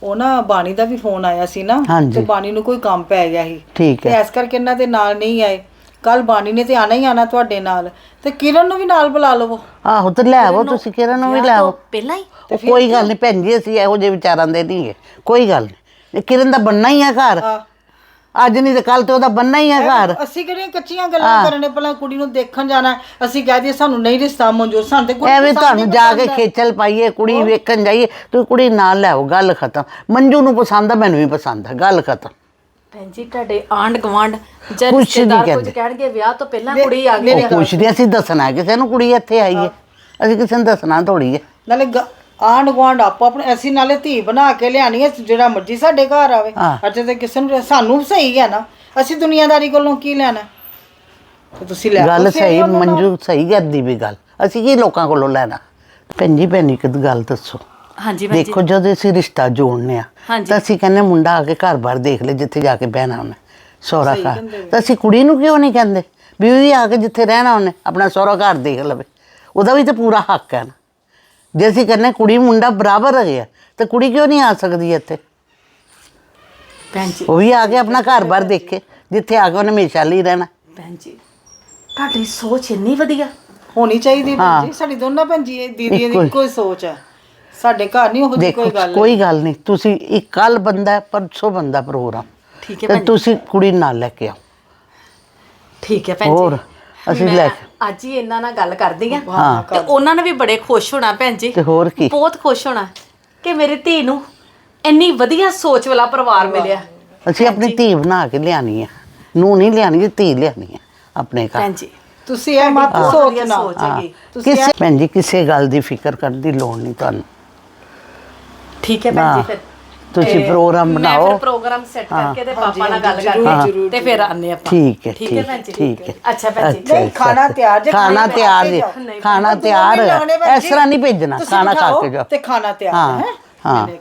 ਉਹ ਨਾ ਬਾਣੀ ਦਾ ਵੀ ਫੋਨ ਆਇਆ ਸੀ ਨਾ ਹਾਂਜੀ। ਤੇ ਬਾਣੀ ਨੂੰ ਕੋਈ ਕੰਮ ਪੈ ਗਿਆ ਸੀ। ਠੀਕ ਤੇ ਹੈ। ਇਸ ਕਰਕੇ ਇਹਨਾਂ ਦੇ ਨਾਲ ਨਹੀਂ ਆਏ। ਕੱਲ ਬਾਣੀ ਨੇ ਤੇ ਆਣਾ ਹੀ ਆਣਾ ਤੁਹਾਡੇ ਨਾਲ। ਤੇ ਕਿਰਨ ਨੂੰ ਵੀ ਨਾਲ ਬੁਲਾ ਲਵੋ। ਆਹੋ ਤੇ ਲੈ ਆਵੋ ਤੁਸੀਂ ਕਿਰਨ ਨੂੰ ਵੀ ਲੈ ਆਵੋ ਪਹਿਲਾਂ ਹੀ। ਉਹ ਕੋਈ ਗੱਲ ਨਹੀਂ ਭੈਣ ਜੀ ਅਸੀਂ ਇਹੋ ਜਿਹੇ ਵਿਚਾਰਾਂ ਦੇ ਨਹੀਂ ਹੈ ਕੋਈ ਗੱਲ ਨਹੀਂ। ਕਿਰਨ ਦਾ ਬੰਨਾ ਹੀ ਆ ਘਰ। ਅੱਜ ਨਹੀਂ ਤੇ ਕੱਲ ਤੇ ਉਹਦਾ ਬੰਨਾ ਹੀ ਆ ਘਰ। ਅਸੀਂ ਕਿਹੜੀਆਂ ਕੱਚੀਆਂ ਗੱਲਾਂ ਕਰਨੇ ਪਹਿਲਾਂ ਕੁੜੀ ਨੂੰ ਦੇਖਣ ਜਾਣਾ। ਹੈ। ਅਸੀਂ ਕਹਿ ਦਈਏ ਸਾਨੂੰ ਨਹੀਂ ਰਿਸ਼ਤਾ ਮਨਜ਼ੂਰ ਸਾਨੂੰ ਤੇ ਕੁੜੀ ਐਵੇਂ ਤੁਹਾਨੂੰ ਹੀ ਜਾ ਕੇ ਪਸੰਦ ਹੈ। ਖੇਚਲ ਪਾਈਏ ਕੁੜੀ ਵੇਖਣ ਜਾਈਏ। ਤੁਸੀਂ ਕੁੜੀ ਨਾਲ ਲੈ ਆਓ ਗੱਲ ਖਤਮ। ਮੰਜੂ ਨੂੰ ਪਸੰਦ ਆ ਮੈਨੂੰ ਵੀ ਪਸੰਦ ਆ ਗੱਲ ਖਤਮ। ਭੈਣ ਜੀ ਤੁਹਾਡੇ ਆਂਡ ਗਵਾਂਡ ਜਾਂ ਕੁਛ ਰਿਸ਼ਤੇਦਾਰ ਕੁਝ ਕਹਿੰਦੇ। ਕਹਿਣਗੇ ਵਿਆਹ ਤੋਂ ਪਹਿਲਾਂ ਕੁੜੀ ਆ ਗਈ। ਉਹ ਕੁਛ ਨਹੀਂ ਅਸੀਂ ਦੱਸਣਾ ਕਿਸੇ ਨੂੰ ਕੁੜੀ ਇੱਥੇ ਆਈ ਹੈ। ਅਸੀਂ ਕਿਸੇ ਨੂੰ ਦੱਸਣਾ ਥੋੜੀ ਹੈ। ਨਾਲੇ ਆਂਡ ਗਵਾਂਡ ਆਪੋ ਆਪਣੇ ਅਸੀਂ ਨਾਲੇ ਧੀ ਬਣਾ ਕੇ ਲਿਆਣੀ ਹੈ ਜਿਹੜਾ ਮਰਜ਼ੀ ਸਾਡੇ ਘਰ ਆਵੇ। ਹਾਂ। ਅੱਜ ਤੇ ਕਿਸੇ ਨੂੰ ਸਾਨੂੰ ਸਹੀ ਹੈ ਨਾ। ਅਸੀਂ ਦੁਨੀਆਦਾਰੀ ਕੋਲੋਂ ਕੀ ਲੈਣਾ? ਤੇ ਤੁਸੀਂ ਲੈ ਗੱਲ ਸਹੀ ਉਹਨਾਂ ਨਾਲ। ਮੰਜੂ ਸਹੀ ਕਰਦੀ ਵੀ ਗੱਲ। ਅਸੀਂ ਕੀ ਲੋਕਾਂ ਕੋਲੋਂ ਲੈਣਾ? ਭੈਣ ਜੀ ਭੈਣ ਇੱਕ ਗੱਲ ਦੱਸੋ। ਹਾਂਜੀ ਭੈਣ ਜੀ। ਦੇਖੋ ਜਦੋਂ ਅਸੀਂ ਰਿਸ਼ਤਾ ਜੋੜਨੇ ਆ ਹਾਂਜੀ। ਤਾਂ ਅਸੀਂ ਕਹਿੰਦੇ ਮੁੰਡਾ ਆ ਕੇ ਘਰ-ਬਾਰ ਦੇਖ ਲੈ ਜਿੱਥੇ ਜਾ ਕੇ ਬਹਿਣਾ ਉਹਨੇ ਸਹੁਰਾ ਘਰ। ਤਾਂ ਅਸੀਂ ਕੁੜੀ ਨੂੰ ਕਿਉਂ ਨਹੀਂ ਕਹਿੰਦੇ? ਵੀ ਉਹ ਵੀ ਆ ਕੇ ਜਿੱਥੇ ਰਹਿਣਾ ਉਹਨੇ ਆਪਣਾ ਸਹੁਰਾ ਘਰ ਦੇਖ ਲਵੇ। ਉਹਦਾ ਵੀ ਤਾਂ ਪੂਰਾ ਹੱਕ ਹੈ ਨਾ। ਜੇ ਅਸੀਂ ਕਹਿੰਦੇ ਕੁੜੀ ਮੁੰਡਾ ਬਰਾਬਰ ਹੈਗੇ ਆ ਤਾਂ ਕੁੜੀ ਕਿਉਂ ਨਹੀਂ ਆ ਸਕਦੀ ਇੱਥੇ? ਭੈਣ ਜੀ। ਉਹ ਵੀ ਆ ਕੇ ਆਪਣਾ ਘਰ-ਬਾਰ ਦੇਖੇ ਜਿੱਥੇ ਆ ਕੇ ਉਹਨੇ ਹਮੇਸ਼ਾ ਲਈ ਰਹਿਣਾ। ਭੈਣ ਜੀ ਤੁਹਾਡੀ ਸੋਚ ਇੰਨੀ ਵਧੀਆ। ਹੋਣੀ ਚਾਹੀਦੀ ਭੈਣ ਜੀ ਸਾਡੀ ਦੋਨਾਂ ਭੈਣ ਜੀ ਇਹ ਦੀ ਇੱਕੋ ਹੀ। ਇੱਕੋ ਹੀ ਸੋਚ ਹੈ। ਸਾਡੇ ਘਰ ਨਹੀਂ ਉਹੋ ਜਿਹੀ ਦੇਖੋ ਕੋਈ ਗੱਲ। ਕੋਈ ਗੱਲ ਨਹੀਂ ਤੁਸੀਂ ਇੱਕ ਕੱਲ ਬੰਦਾ ਹੈ, ਪਰਸੋਂ ਬੰਦਾ ਪ੍ਰੋਗਰਾਮ। ਠੀਕ ਹੈ ਤੇ ਭੈਣ ਜੀ। ਤੁਸੀਂ ਕੁੜੀ ਨਾਲ ਲੈ ਕੇ ਆਓ। ਠੀਕ ਹੈ ਭੈਣ ਹੋਰ? ਜੀ ਅਸੀਂ ਲੈ ਅੱਜ ਹੀ ਇਹਨਾਂ ਨਾਲ ਗੱਲ ਕਰਦੀ ਆ ਹਾਂ। ਤੇ ਉਹਨਾਂ ਨੇ ਵੀ ਬੜੇ ਖੁਸ਼ ਹੋਣਾ ਭੈਣ ਜੀ। ਤੇ ਹੋਰ ਕੀ? ਬਹੁਤ ਖੁਸ਼ ਹੋਣਾ ਕਿ ਮੇਰੀ ਧੀ ਨੂੰ ਇੰਨੀ ਵਧੀਆ ਸੋਚ ਵਾਲਾ ਪਰਿਵਾਰ ਮਿਲਿਆ। ਅਸੀਂ ਆਪਣੀ ਧੀ ਬਣਾ ਕੇ ਲਿਆਣੀ ਹੈ ਨੂੰ ਨਹੀਂ ਲਿਆਣੀ ਧੀ ਲਿਆਣੀ ਹੈ ਆਪਣੇ ਘਰ। ਭੈਣ ਜੀ ਤੁਸੀਂ ਇਹ ਮਤ ਬਹੁਤ ਵਧੀਆ ਸੋਚਣਾ ਸੋਚ ਹਾਂ। ਹੈਗੀ ਕਿਸੇ ਭੈਣ ਜੀ ਕਿਸੇ ਗੱਲ ਦੀ ਫਿਕਰ ਕਰਨ ਦੀ ਲੋੜ ਨਹੀਂ ਤੁਹਾਨੂੰ। ਠੀਕ ਹੈ ਭੈਣ ਜੀ ਹਾਂ। ਫਿਰ। ਤੁਸੀਂ ਪ੍ਰੋਗਰਾਮ ਮੈਂ ਬਣਾਓ। ਫਿਰ ਪ੍ਰੋਗਰਾਮ ਸੈੱਟ ਕਰਕੇ ਤੇ ਪਾਪਾ ਨਾਲ ਗੱਲ ਕਰਕੇ ਜ਼ਰੂਰ, ਤੇ ਫਿਰ ਆਨੇ ਆਪਾਂ। ਠੀਕ ਹੈ ਠੀਕ ਹੈ ਭੈਣ ਜੀ ਠੀਕ ਹੈ। ਅੱਛਾ ਭੈਣ ਜੀ। ਨਹੀਂ, ਖਾਣਾ ਤਿਆਰ ਜੇ, ਖਾਣਾ ਤਿਆਰ ਜੇ। ਖਾਣਾ ਤਿਆਰ। ਇਸ। ਤਰ੍ਹਾਂ ਨਹੀਂ ਭੇਜਣਾ ਖਾਣਾ ਖਾ ਕੇ ਜਾਓ। ਤੇ ਖਾਣਾ ਤਿਆਰ ਹਾਂ, ਹੈ।